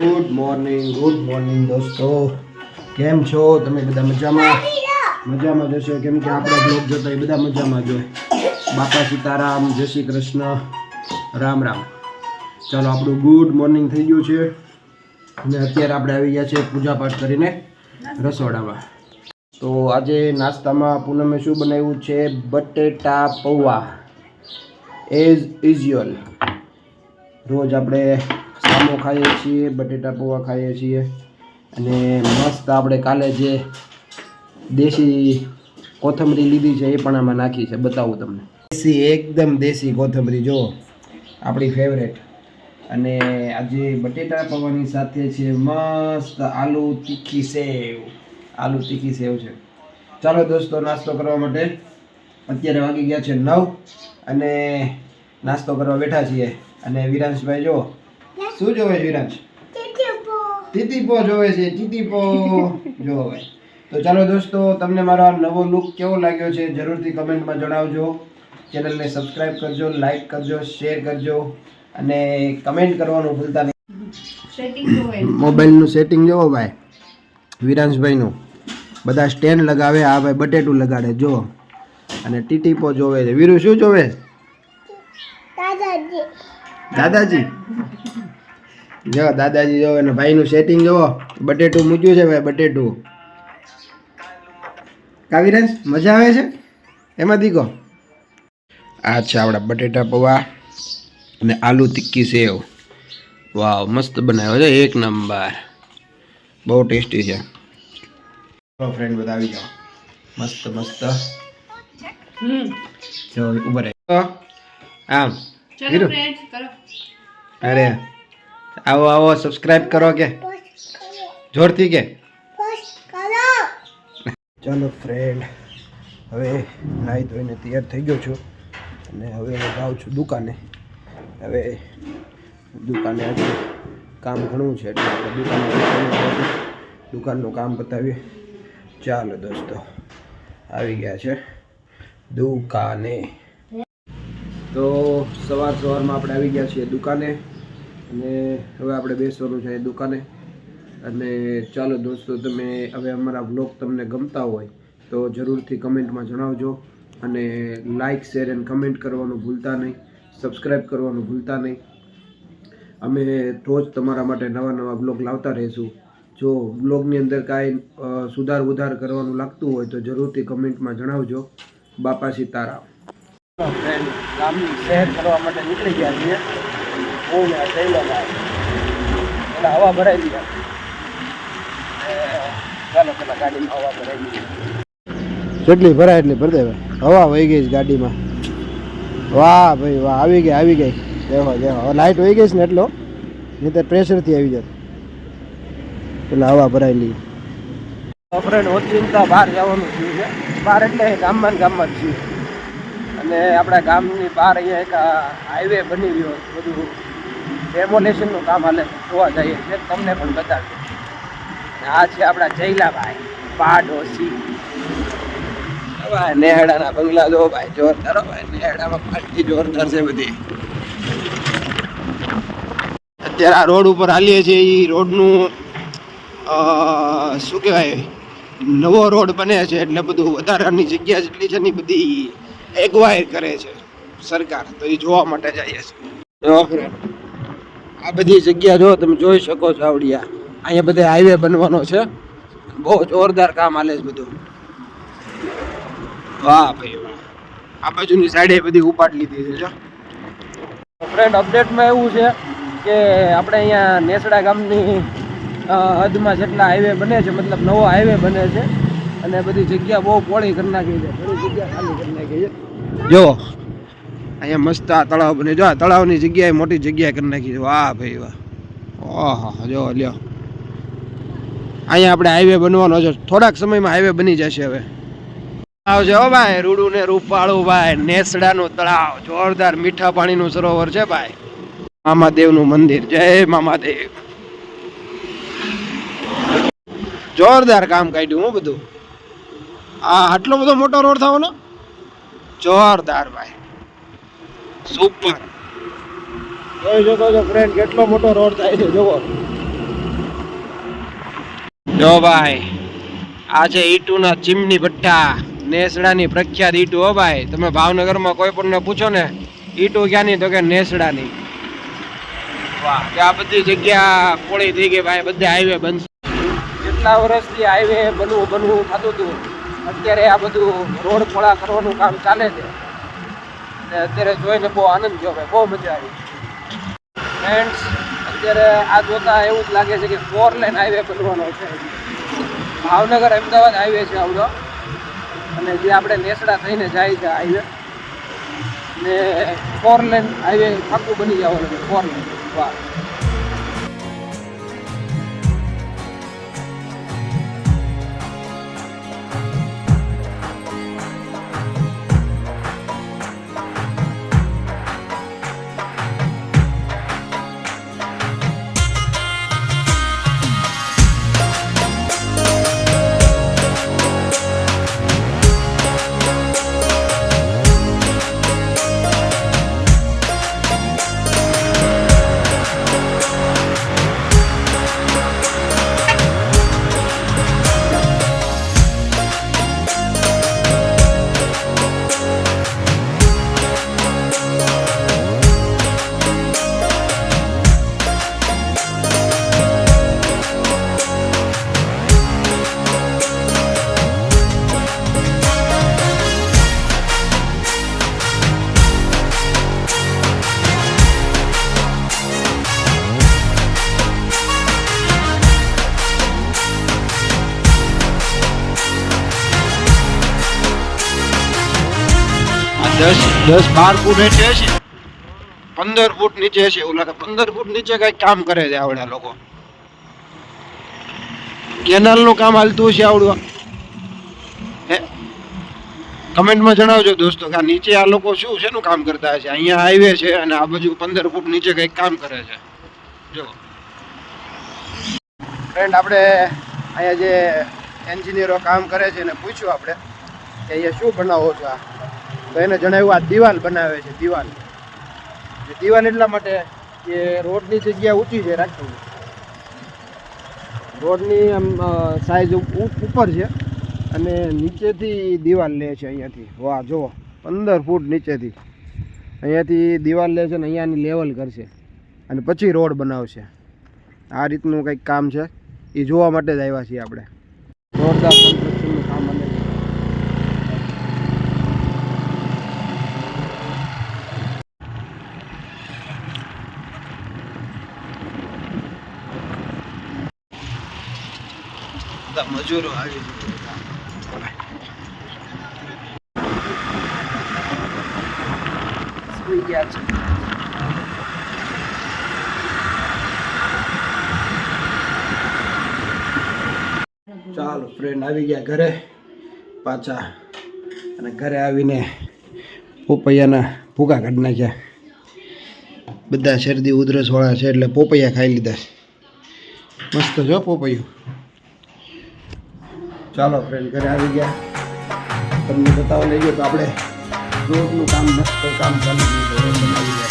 Good morning good morning દોસ્તો. કેમ છો? તમે બધા મજામાં? મજામાં જશો કેમ કે આપણે બ્લોગ જોતા એ બધા મજામાં જો બાપા સીતારામ, જય શ્રી કૃષ્ણ. રામ રામ. ચાલો, આપણું ગુડ મોર્નિંગ થઈ ગયું છે. અને અત્યારે આપણે આવી ગયા છીએ પૂજાપાઠ કરીને રસોડામાં. તો આજે નાસ્તામાં પૂનમે શું બનાવ્યું છે? બટેટા પૌવા. એઝ યુઝ્યુઅલ રોજ આપણે સામો ખાઈએ છીએ, બટેટા પૌવા ખાઈએ છીએ. અને મસ્ત આપણે કાલે જે દેશી કોથમરી લીધી છે એ પણ આમાં નાખી છે, બતાવું તમને. દેશી, એકદમ દેશી કોથમરી જો આપણી ફેવરેટ અને આજે બટેટા પૌવાની સાથે છે, મસ્ત આલુ તીખી સેવ. આલુ તીખી સેવ છે. ચાલો દોસ્તો, નાસ્તો કરવા માટે અત્યારે વાગી ગયા છે નવ અને નાસ્તો કરવા બેઠા છીએ. અને વિરાંશભાઈ જો શું જોવે છે વિરાંશ ટીટીપો. જોવે છે ટીટીપો જોવે. ભાઈ તો ચાલો દોસ્તો તમને મારો આ નવો લુક કેવો લાગ્યો છે જરૂરથી કમેન્ટમાં જણાવજો. ચેનલને સબસ્ક્રાઇબ કરજો લાઈક કરજો શેર કરજો અને કમેન્ટ કરવાનું ભૂલતા નહીં. મોબાઈલનું સેટિંગ જોવો ભાઈ વિરાંશભાઈનું. બધા સ્ટેન્ડ લગાવે આ ભાઈ બટેટું લગાડે જો અને ટીટીપો જોવે છે. વીરુ શું જોવે? દાદાજી? જો દાદાજી જો અને ભાઈનું સેટિંગ જોવો. બટેટું મૂક્યું છે ભાઈ બટેટું. કાવિરાજ મજા આવે છે? એમાં દીકો. આ છે આપણા બટેટા પૌવા અને આલુ ટિક્કી સેવ. વાવ મસ્ત બનાવ્યો છે એક નંબર. બહુ ટેસ્ટી છે. ફ્રેન્ડ બધા આવી જાઓ મસ્ત મસ્ત. જો ઊભા રહે. આમ અરે આવો આવો સબસ્ક્રાઇબ કરો કે? જોરથી કે? ચાલો ફ્રેન્ડ હવે નાહી ધોઈને તૈયાર થઈ ગયો છું અને હવે હું જાઉં છું દુકાને. હવે દુકાને આજે કામ ઘણું છે એટલે દુકાને દુકાનનું કામ બતાવીએ. ચાલો દોસ્તો, આવી ગયા છે દુકાને. તો સવાર સવારમાં આપણે આવી ગયા છીએ દુકાને. અને હવે આપણે બેસવાનું છે દુકાને. અને ચાલો દોસ્તો, તમે હવે અમારા બ્લોગ તમને ગમતા હોય તો જરૂરથી કમેન્ટમાં જણાવજો. અને લાઇક શેર એન્ડ કમેન્ટ કરવાનું ભૂલતા નહીં. સબસ્ક્રાઈબ કરવાનું ભૂલતા નહીં. અમે રોજ તમારા માટે નવા નવા બ્લોગ લાવતા રહીશું. જો બ્લોગની અંદર કાંઈ સુધાર ઉધાર કરવાનું લાગતું હોય તો જરૂરથી કમેન્ટમાં જણાવજો. બાપા સીતારામ. ફ્રેન્ડ ગામની શહેર કરવા માટે નીકળી ગયા છીએ. હવા ભરાઈ ગયા ચાલો પેલા ગાડીમાં હવા ભરાઈ ગઈ. જેટલી ભરાય એટલી ભરી દેવાય હવા વહી ગઈ છે ગાડીમાં. વાહ ભાઈ વાહ આવી ગઈ આવી ગઈ. દેખો દેખો. લાઇટ વહી ગઈ છે ને એટલો નહીં તો પ્રેશરથી આવી જાય પેલા હવા ભરાયેલી લઈ ફ્રેન્ડ ઓચિંતા બહાર જવાનું થયું છે બહાર એટલે ગામમાં ગામમાં જ અને આપણા ગામની બહાર અહીંયા એક હાઈવે બની રહ્યો બધું ડેમોલેશનનું કામ હાલે, જોવા જઈએ છીએ. તમને પણ બતાવીએ. આ છે આપણા જયલાભાઈ પાડોશી ભાઈ, નેહડાના બંગલા જો ભાઈ, જોરદાર ભાઈ. નેહડામાં પાર્ટી જોરદાર છે બધી. અત્યારે આ રોડ ઉપર હાલીએ છીએ એ રોડનું શું કહેવાય, નવો રોડ બને છે એટલે બધું વધારાની જગ્યા જેટલી છે ને બધી એકવાયર કરે છે સરકાર. તો એ જોવા માટે જઈએ છીએ. આ બધી જગ્યા જો તમે જોઈ શકો છો આવડિયા. અહીંયા બધે હાઈવે બનવાનો છે. બહુ જોરદાર કામ હાલે છે બધું. વાહ ભાઈ વાહ. આ બાજુની સાઈડે બધી ઉપાટ લીધી છે જો. ફ્રેન્ડ અપડેટમાં એવું છે કે આપણે અહીંયા નેસડા ગામની હદમાં જેટલા હાઈવે બને છે મતલબ નવો હાઈવે બને છે અને બધી જગ્યા બહુ પોળી કરી નાખી છે. બધી જગ્યા ખાલી કરી નાખી છે. જો અહીંયા મસ્ત આ તળાવ બને. જો આ તળાવની જગ્યાએ મોટી જગ્યા કરી નાખી છે. વાહ ભાઈ વાહ. ઓહો, જો લ્યો. અહીંયા આપણે હાઈવે બનવાનો છે. થોડાક સમયમાં હાઈવે બની જશે હવે. આવજો હો ભાઈ. રૂડું ને રૂપાળું ભાઈ. નેસડાનું તળાવ. જોરદાર મીઠા પાણીનું સરોવર છે ભાઈ. મામાદેવનું મંદિર. જય મામાદેવ. જોરદાર કામ કાઢ્યું હું બધું. આ આટલો બધો મોટો રોડ થવાનો? જોરદાર ભાઈ. સુપર. જોઈ શકો છો ફ્રેન્ડ કેટલો મોટો રોડ થાય છે જોવો. જો ભાઈ આ છે ઈટુના ચીમની ભઠ્ઠા નેસડાની પ્રખ્યાત ઈટુ હો ભાઈ. તમે ભાવનગરમાં કોઈ પણ પૂછો ને ઈટુ ક્યાંની તો કે નેસડાની. વાહ આ બધી જગ્યા પોળી થઈ ગઈ ભાઈ બધે હાઈવે બનશે કેટલા વર્ષથી હાઈવે બનવું બનવું થતું હતું. અત્યારે આ બધું રોડ પોળા કરવાનું કામ ચાલે છે. ને અત્યારે જોઈને બહુ આનંદ થયો ભાઈ, બહુ મજા આવી. ફ્રેન્ડ્સ અત્યારે આ જોતા એવું જ લાગે છે કે ફોર લેન હાઈવે બનવાનો છે. ભાવનગર અમદાવાદ હાઈવે છે આવડો અને જે આપણે નેસડા થઈને જાય છે હાઈવે. ને ફોર લેન હાઈવે આખું બની જવાનું છે ફોર લેન વાહ. દસ દસ બાર ફૂટ નીચે છે. પંદર ફૂટ નીચે છે લાગે. પંદર ફૂટ નીચે કઈ કામ કરે છે આવડા લોકો. કેનાલનું કામ હાલતું છે આવડું. હે? કમેન્ટમાં જણાવજો દોસ્તો કે આ નીચે આ લોકો શું શેનું કામ કરતા છે અહીંયા હાઈવે છે અને આ બાજુ પંદર ફૂટ નીચે કંઈક કામ કરે છે. જો. ફ્રેન્ડ આપણે અહીંયા જે એન્જિનિયરો કામ કરે છે એને પૂછ્યું આપણે કે અહીંયા શું બનાવો છો આ? તો એને જણાવ્યું, આ દિવાલ બનાવે છે, દિવાલ. દિવાલ એટલા માટે કે રોડની જગ્યા ઊંચી છે રાખવી રોડની આમ સાઈઝ ઉપર છે અને નીચેથી દિવાલ લે છે અહીંયાથી. વાહ, જુઓ, પંદર ફૂટ નીચેથી. અહીંયાથી દિવાલ લે છે ને અહીંયાની લેવલ કરશે. અને પછી રોડ બનાવશે. આ રીતનું કંઈક કામ છે. એ જોવા માટે જ આવ્યા છીએ આપણે. જોરદાર કન્સ્ટ્રક્શનનું કામ બને છે બધા મજૂરો આવી ગયા. છે. ચાલો ફ્રેન્ડ આવી ગયા ઘરે પાછા. અને ઘરે આવીને પોપૈયાના ભૂકા કાઢી નાખ્યા. બધા શરદી ઉધરસ વાળા છે એટલે પોપૈયા ખાઈ લીધા મસ્ત જો પોપૈયું. ચાલો ફ્રેન્ડ ઘરે આવી ગયા. તમને બતાવો લઈ ગયો તો આપણે રોડનું કામ, મસ્ત કામ ચાલુ બનાવી ગયા